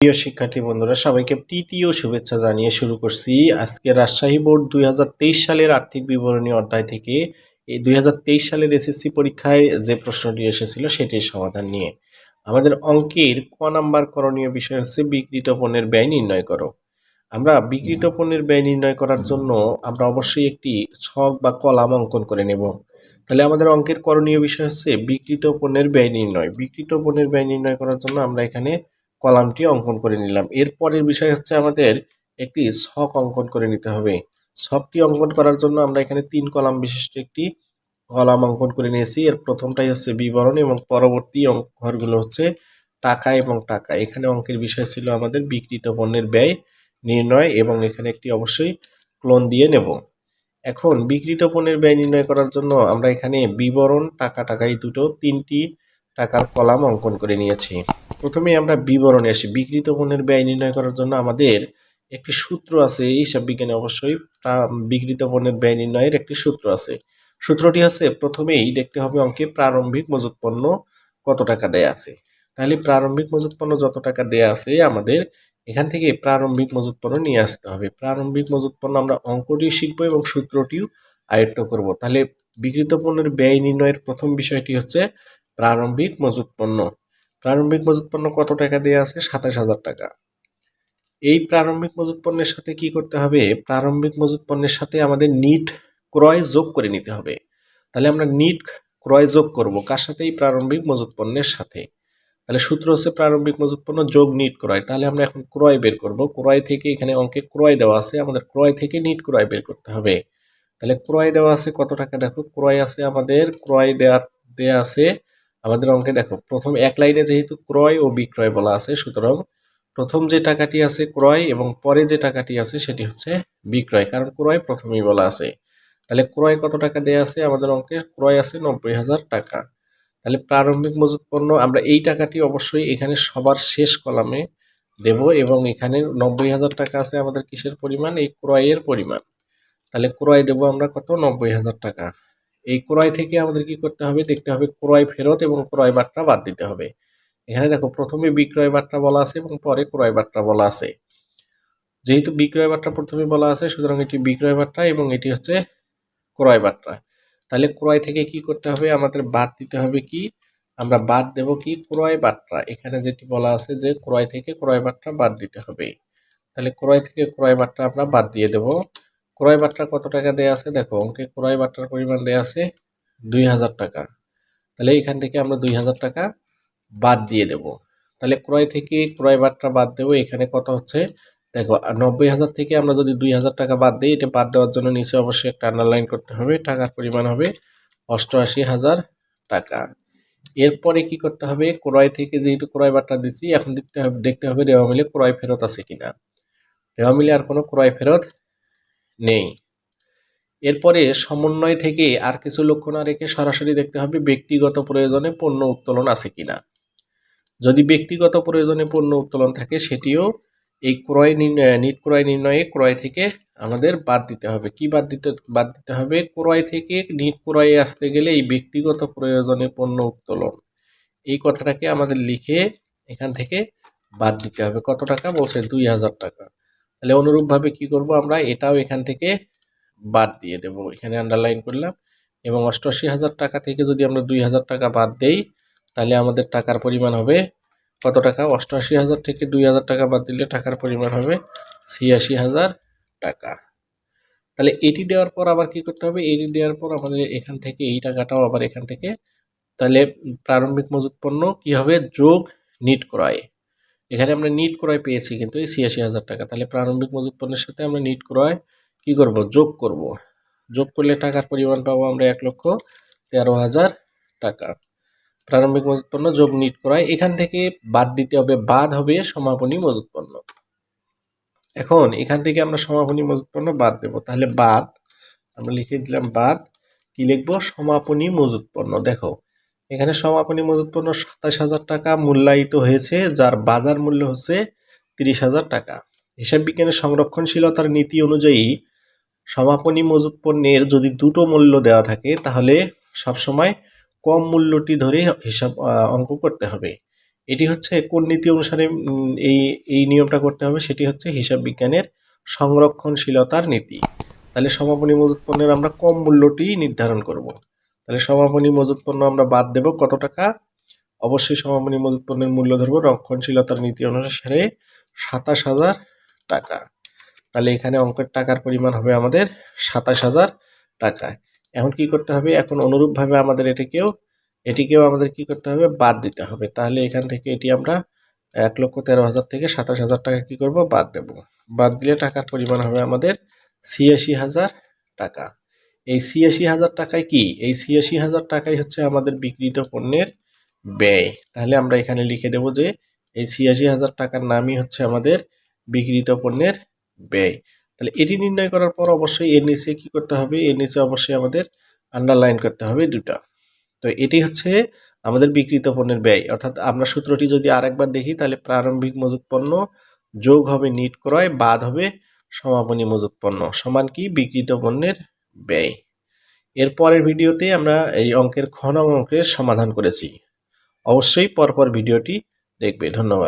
প্রিয় শিক্ষার্থী বন্ধুরা, সবাইকে তৃতীয় শুভেচ্ছা জানিয়ে শুরু করছি। আজকে রাজশাহী বোর্ড দুই হাজার তেইশ সালের আর্থিক বিবরণী অধ্যায় থেকে এই দুই হাজার তেইশ সালের এসএসসি পরীক্ষায় যে প্রশ্নটি এসেছিল সেটির সমাধান নিয়ে। আমাদের অঙ্কের ক নাম্বার করণীয় বিষয় হচ্ছে বিকৃত পণ্যের ব্যয় নির্ণয় করো। আমরা বিকৃত পণ্যের ব্যয় নির্ণয় করার জন্য আমরা অবশ্যই একটি ছক বা কলাম অঙ্কন করে নেব। তাহলে আমাদের অঙ্কের করণীয় বিষয় হচ্ছে বিকৃত পণ্যের ব্যয় নির্ণয়। বিকৃত পণ্যের ব্যয় নির্ণয় করার জন্য আমরা এখানে কলামটি অঙ্কন করে নিলাম। এরপরের বিষয় হচ্ছে আমাদের একটি ছক অঙ্কন করে নিতে হবে। ছকটি অঙ্কন করার জন্য আমরা এখানে তিন কলাম বিশিষ্ট একটি কলাম অঙ্কন করে নিয়েছি। এর প্রথমটাই হচ্ছে বিবরণ এবং পরবর্তী ঘরগুলো হচ্ছে টাকা এবং টাকা। এখানে অঙ্কের বিষয় ছিল আমাদের বিকৃত পণ্যের ব্যয় নির্ণয় এবং এখানে একটি অবশ্যই ক্লোন দিয়ে নেব। এখন বিকৃত পণ্যের ব্যয় নির্ণয় করার জন্য আমরা এখানে বিবরণ, টাকা টাকা এই দুটো তিনটি টাকার কলাম অঙ্কন করে নিয়েছি। প্রথমে আমরা বিবরণে আসি। বিকৃত পণ্যের ব্যয় নির্ণয় করার জন্য আমাদের একটি সূত্র আছে, এই হিসাব বিজ্ঞানে অবশ্যই বিকৃত পণ্যের ব্যয় নির্ণয়ের একটি সূত্র আছে। সূত্রটি হচ্ছে, প্রথমেই দেখতে হবে অঙ্কে প্রারম্ভিক মজুত পণ্য কত টাকা দেয়া আছে। তাহলে প্রারম্ভিক মজুত পণ্য যত টাকা দেয়া আছে, আমাদের এখান থেকে প্রারম্ভিক মজুত পণ্য নিয়ে আসতে হবে। প্রারম্ভিক মজুত পণ্য আমরা অঙ্কটিও শিখব এবং সূত্রটিও আয়ত্ত করব। তাহলে বিকৃত পণ্যের ব্যয় নির্ণয়ের প্রথম বিষয়টি হচ্ছে, প্রারম্ভিক মজুত পণ্য। প্রারম্ভিক মজুত পণ্য কত টাকা দেওয়া আছে? সাতাশ হাজার টাকা। এই প্রারম্ভিক মজুত পণ্যের সাথে কি করতে হবে? প্রারম্ভিক মজুত পণ্যের সাথে আমাদের নিট ক্রয় যোগ করে নিতে হবে। তাহলে আমরা নিট ক্রয় যোগ করব কার সাথে এই প্রারম্ভিক মজুত পণ্যের সাথে। তাহলে সূত্র হচ্ছে প্রারম্ভিক মজুত পণ্য যোগ নিট ক্রয়। তাহলে আমরা এখন ক্রয় বের করব। ক্রয় থেকে এখানে অঙ্কে ক্রয় দেওয়া আছে। আমাদের ক্রয় থেকে নিট ক্রয় বের করতে হবে। তাহলে ক্রয় দেওয়া আছে কত টাকা? দেখো, ক্রয় আছে আমাদের, ক্রয় দেওয়া দেওয়া আছে আমাদের অঙ্কে দেখো, প্রথম এক লাইনে যেহেতু ক্রয় ও বিক্রয় বলা আছে, সুতরাং প্রথম যে টাকাটি আছে ক্রয় এবং পরে যে টাকাটি আছে সেটি হচ্ছে বিক্রয়, কারণ ক্রয় প্রথমেই বলা আছে। তাহলে ক্রয় কত টাকা দেওয়া আছে আমাদের অঙ্কে? ক্রয় আছে নব্বই হাজার টাকা। তাহলে প্রারম্ভিক মজুত পণ্য, আমরা এই টাকাটি অবশ্যই এখানে সবার শেষ কলামে দেব এবং এখানে নব্বই হাজার টাকা আছে আমাদের কিসের পরিমাণ? এই ক্রয়ের পরিমাণ। তাহলে ক্রয় দেবো আমরা কত? নব্বই হাজার টাকা। এই ক্রয় থেকে আমাদের কি করতে হবে? দেখতে হবে ক্রয় ফেরত এবং ক্রয় বার্তা বাদ দিতে হবে। এখানে দেখো, প্রথমে বিক্রয় বার্তা বলা আছে এবং পরে ক্রয় বার্তা বলা আছে। যেহেতু বিক্রয় বার্তা প্রথমে বলা আছে, সুতরাং এটি বিক্রয় বার্তা এবং এটি হচ্ছে ক্রয় বার্তা তাহলে ক্রয় থেকে কি করতে হবে? আমাদের বাদ দিতে হবে কি? আমরা বাদ দেব কি? ক্রয় বার্তা এখানে যেটি বলা আছে যে ক্রয় থেকে ক্রয় বার্তা বাদ দিতে হবে। তাহলে ক্রয় থেকে ক্রয় বার্তা আমরা বাদ দিয়ে দেব। ক্রয় বাট্টা কত টাকা দেয়া আছে? দেখো, অঙ্কে ক্রয় বাট্টার পরিমাণ দেয়া আছে দুই হাজার টাকা। তাহলে এখান থেকে আমরা দুই হাজার টাকা বাদ দিয়ে দেব। তাহলে ক্রয় থেকে ক্রয় বাট্টা বাদ দেবো, এখানে কত হচ্ছে? দেখো নব্বই হাজার থেকে আমরা যদি দুই হাজার টাকা বাদ দিই, এটা বাদ দেওয়ার জন্য নিচে অবশ্যই একটা আন্ডারলাইন করতে হবে। টাকার পরিমাণ হবে অষ্টআশি হাজার টাকা। এরপরে কি করতে হবে? ক্রয় থেকে যেহেতু ক্রয় বাট্টা দিচ্ছি এখন দেখতে হবে দেখতে হবে রেওয়া মিলে ক্রয় ফেরত আছে কিনা। রেওয়া মিলে আর কোনো ক্রয় ফেরত নেই। এরপরে সমন্বয় থেকে আর কিছু লক্ষ্য না রেখে সরাসরি দেখতে হবে ব্যক্তিগত প্রয়োজনে পণ্য উত্তোলন আছে কিনা। যদি ব্যক্তিগত প্রয়োজনে পণ্য উত্তোলন থাকে, সেটিও এই ক্রয় নির্ণয়, নিট ক্রয় নির্ণয়ে ক্রয় থেকে আমাদের বাদ দিতে হবে। কি বাদ দিতে বাদ দিতে হবে? ক্রয় থেকে নিট ক্রয়ে আসতে গেলে এই ব্যক্তিগত প্রয়োজনে পণ্য উত্তোলন, এই কথাটাকে আমাদের লিখে এখান থেকে বাদ দিতে হবে। কত টাকা? বলছে দুই হাজার টাকা। তাহলে অনুরূপভাবে কি করব আমরা? এটাও এখান থেকে বাদ দিয়ে দেব। এখানে আন্ডারলাইন করলাম। এবং অষ্টআশি হাজার টাকা থেকে যদি আমরা দুই হাজার টাকা বাদ দেই, তাহলে আমাদের টাকার পরিমাণ হবে কত টাকা? অষ্টআশি হাজার থেকে দুই হাজার টাকা বাদ দিলে টাকার পরিমাণ হবে ছিয়াশি হাজার টাকা। তাহলে এটি দেওয়ার পর আবার কি করতে হবে? এটি দেওয়ার পর আমাদের এখান থেকে এই টাকাটাও আবার এখান থেকে, তাহলে প্রারম্ভিক মজুত পণ্য কী হবে? যোগ, নিট ক্রয়। এখানে আমরা নিট ক্রয় পেয়েছি কিন্তু এই ছিয়াশি হাজার টাকা। তাহলে প্রারম্ভিক মজুত পণ্যের সাথে আমরা নিট ক্রয় কি করব? যোগ করব। যোগ করলে টাকার পরিমাণ পাবো আমরা এক লক্ষ তেরো হাজার টাকা। প্রারম্ভিক মজুত পণ্য, যোগ নিট ক্রয়, এখান থেকে বাদ দিতে হবে, বাদ হবে সমাপনী মজুত পণ্য। এখন এখান থেকে আমরা সমাপনী মজুত পণ্য বাদ দেব। তাহলে বাদ, আমরা লিখে দিলাম বাদ, কি লিখব? সমাপনী মজুত পণ্য। দেখো এখানে সমাপনী মজুত পণ্য সাতাশ হাজার টাকা মূল্যায়িত হয়েছে, যার বাজার মূল্য হচ্ছে তিরিশ হাজার টাকা। হিসাব বিজ্ঞানের সংরক্ষণশীলতার নীতি অনুযায়ী সমাপনী মজুত পণ্যের যদি দুটো মূল্য দেওয়া থাকে, তাহলে সবসময় কম মূল্যটি ধরে হিসাব অঙ্ক করতে হবে। এটি হচ্ছে কোন নীতি অনুসারে এই এই নিয়মটা করতে হবে, সেটি হচ্ছে হিসাব বিজ্ঞানের সংরক্ষণশীলতার নীতি। তাহলে সমাপনী মজুত পণ্যের আমরা কম মূল্যটি নির্ধারণ করব। তাহলে সমাপনী মজুত পণ্য আমরা বাদ দেব। কত টাকা? অবশ্যই সমাপনী মজুত পণ্যের মূল্য ধরবো রক্ষণশীলতার নীতি অনুসারে সাতাশ হাজার টাকা। তাহলে এখানে অঙ্কের টাকার পরিমাণ হবে আমাদের সাতাশ হাজার টাকা এখন কি করতে হবে? এখন অনুরূপভাবে আমাদের এটিকেও এটিকেও আমাদের কি করতে হবে? বাদ দিতে হবে। তাহলে এখান থেকে এটি আমরা এক লক্ষ তেরো হাজার থেকে সাতাশ হাজার টাকা কি করব? বাদ দেব। বাদ দিলে টাকার পরিমাণ হবে আমাদের ছিয়াশি হাজার টাকা। এই ছিয়াশি হাজার টাকায় কি? এই ছিয়াশি হাজার টাকাই হচ্ছে আমাদের বিক্রিত পণ্যের ব্যয়। তাহলে আমরা এখানে লিখে দেব যে এই ছিয়াশি হাজার টাকার নামই হচ্ছে আমাদের বিক্রিত পণ্যের ব্যয়। তাহলে এটি নির্ণয় করার পর অবশ্যই এর নিচে কী করতে হবে? এর নিচে অবশ্যই আমাদের আন্ডারলাইন করতে হবে দুটা। তো এটি হচ্ছে আমাদের বিক্রিত পণ্যের ব্যয়। অর্থাৎ আমরা সূত্রটি যদি আরেকবার দেখি, তাহলে প্রারম্ভিক মজুত পণ্য যোগ হবে নিট ক্রয়, বাদ হবে সমাপনী মজুত পণ্য। সমান কি? বিক্রিত পণ্যের ব্যয়। এর পরের ভিডিওতে আমরা এই অঙ্কের খ অঙ্কের সমাধান করেছি। অবশ্যই পরপর ভিডিওটি দেখবে। ধন্যবাদ।